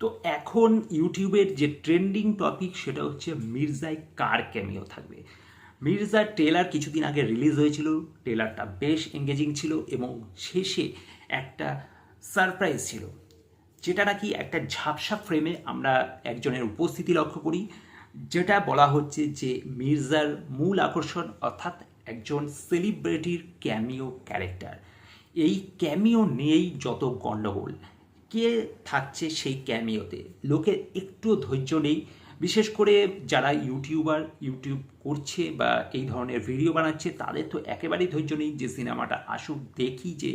তো এখন ইউটিউবের যে ট্রেন্ডিং টপিক সেটা হচ্ছে মির্জায় কার ক্যামিও থাকবে? মির্জার ট্রেলার কিছুদিন আগে রিলিজ হয়েছিল, ট্রেলারটা বেশ এঙ্গেজিং ছিল এবং শেষে একটা সারপ্রাইজ ছিল, যেটা নাকি একটা ঝাপসা ফ্রেমে আমরা একজনের উপস্থিতি লক্ষ্য করি, যেটা বলা হচ্ছে যে মির্জার মূল আকর্ষণ অর্থাৎ একজন সেলিব্রিটির ক্যামিও ক্যারেক্টার এই ক্যামিও নিয়েই যত গণ্ডগোল কে থাকছে সেই ক্যামিওতে? লোকের একটু ধৈর্য নেই। বিশেষ করে যারা ইউটিউবার, ইউটিউব করছে বা এই ধরনের ভিডিও বানাচ্ছে, তাদের তো একেবারেই ধৈর্য নেই যে সিনেমাটা আসুক, দেখি যে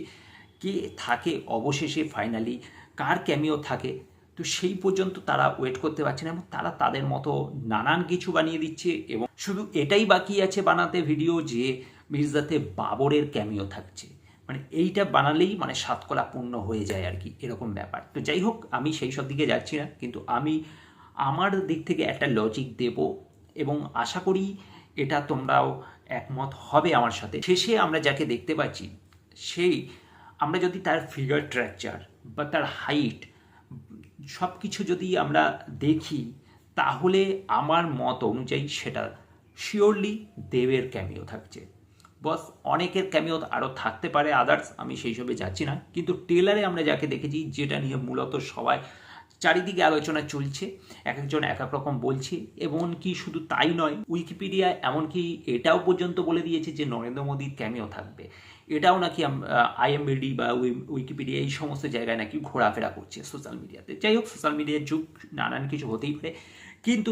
কে থাকে অবশেষে ফাইনালি কার ক্যামিও থাকে। তো সেই পর্যন্ত তারা ওয়েট করতে পারছে না এবং তারা তাদের মতো নানান কিছু বানিয়ে দিচ্ছে এবং শুধু এটাই বাকি আছে বানাতে ভিডিও যে মির্জাতে বাবরের ক্যামিও থাকছে। মানে এইটা বানালেই মানে সাতকলা পূর্ণ হয়ে যায় আর কি, এরকম ব্যাপার। তো যাই হোক, আমি সেই সব দিকে যাচ্ছি না, কিন্তু আমি আমার দিক থেকে একটা লজিক দেব এবং আশা করি এটা তোমরাও একমত হবে আমার সাথে। শেষে আমরা যাকে দেখতে পাচ্ছি, সেই আমরা যদি তার ফিগার স্ট্রাকচার বা তার হাইট সব কিছু যদি আমরা দেখি, তাহলে আমার মত অনুযায়ী সেটা শিওরলি দেবের ক্যামিও থাকছে। বস অনেকের ক্যামিও আরও থাকতে পারে আদার্স আমি সেই সবে যাচ্ছি না। কিন্তু টেলারে আমরা যাকে দেখেছি, যেটা নিয়ে মূলত সবাই চারিদিকে আলোচনা চলছে, এক একজন এক এক রকম বলছে এমনকি শুধু তাই নয় উইকিপিডিয়া এমনকি এটাও পর্যন্ত বলে দিয়েছে যে নরেন্দ্র মোদীর ক্যামিও থাকবে। এটাও নাকি আইএমবিডি বা উইকিপিডিয়া এই সমস্ত জায়গায় নাকি ঘোরাফেরা করছে সোশ্যাল মিডিয়াতে যাই হোক সোশ্যাল মিডিয়ার যুগ, নানান কিছু হতেই পারে। কিন্তু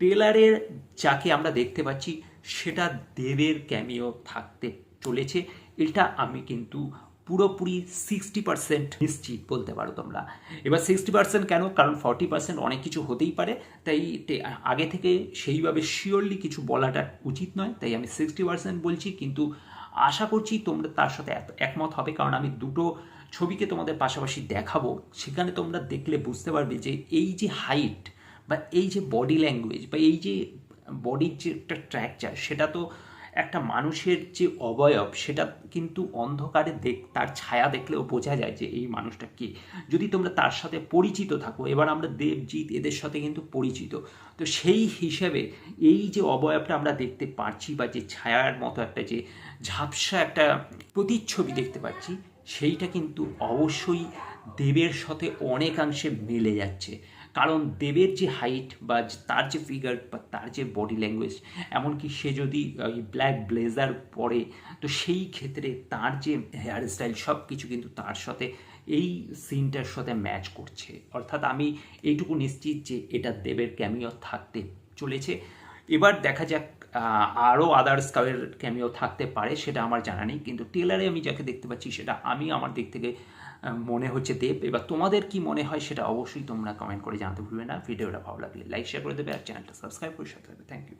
টেলারের যাকে আমরা দেখতে পাচ্ছি সেটা দেবের ক্যামিও থাকতে চলেছে। এটা আমি কিন্তু পুরোপুরি সিক্সটি পার্সেন্ট নিশ্চিত বলতে পারো তোমরা। এবার সিক্সটি পার্সেন্ট কেন? কারণ ফর্টি পার্সেন্ট অনেক কিছু হতেই পারে। তাই আগে থেকে সেইভাবে শিওরলি কিছু বলাটা উচিত নয়। তাই আমি সিক্সটি পার্সেন্ট বলছি। কিন্তু আশা করছি তোমরা তার সাথে একমত হবে। কারণ আমি দুটো ছবিকে তোমাদের পাশাপাশি দেখাবো। সেখানে তোমরা দেখলে বুঝতে পারবে যে এই যে হাইট বা এই যে বডি ল্যাঙ্গুয়েজ বা এই যে বডির যে একটা স্ট্রাকচার সেটা তো একটা মানুষের যে অবয়ব, সেটা কিন্তু অন্ধকারে দেখ, তার ছায়া দেখলেও বোঝা যায় যে এই মানুষটা কে। যদি তোমরা তার সাথে পরিচিত থাকো, এবার আমরা দেবজিৎ এদের সাথে কিন্তু পরিচিত। তো সেই হিসেবে এই যে অবয়বটা আমরা দেখতে পাচ্ছি বা যে ছায়ার মতো একটা যে ঝাপসা একটা প্রতিচ্ছবি দেখতে পাচ্ছি, সেইটা কিন্তু অবশ্যই দেবের সাথে অনেকাংশে মিলে যাচ্ছে। কারণ দেবের যে হাইট বা তার যে ফিগার বা তার যে বডি ল্যাঙ্গুয়েজ এমনকি সে যদি ওই ব্ল্যাক ব্লেজার পরে, তো সেই ক্ষেত্রে তার যে হেয়ার স্টাইল সব কিছু কিন্তু তার সাথে, এই সিনটার সাথে ম্যাচ করছে। অর্থাৎ আমি এইটুকু নিশ্চিত যে এটা দেবের ক্যামিও থাকতে চলেছে। এবার দেখা যাক আরও আদার্স কাউয়ের ক্যামিও থাকতে পারে, সেটা আমার জানা নেই। কিন্তু টেলারে আমি যাকে দেখতে পাচ্ছি, সেটা আমি আমার দিক থেকে মনে হচ্ছে দেব। এবার তোমাদের কি মনে হয় সেটা অবশ্যই তোমরা কমেন্ট করে জানাতে ভুলবে না। ভিডিওটা ভালো লাগলে লাইক শেয়ার করে দেবে আর চ্যানেলটা সাবস্ক্রাইব করে সাথে থ্যাংক ইউ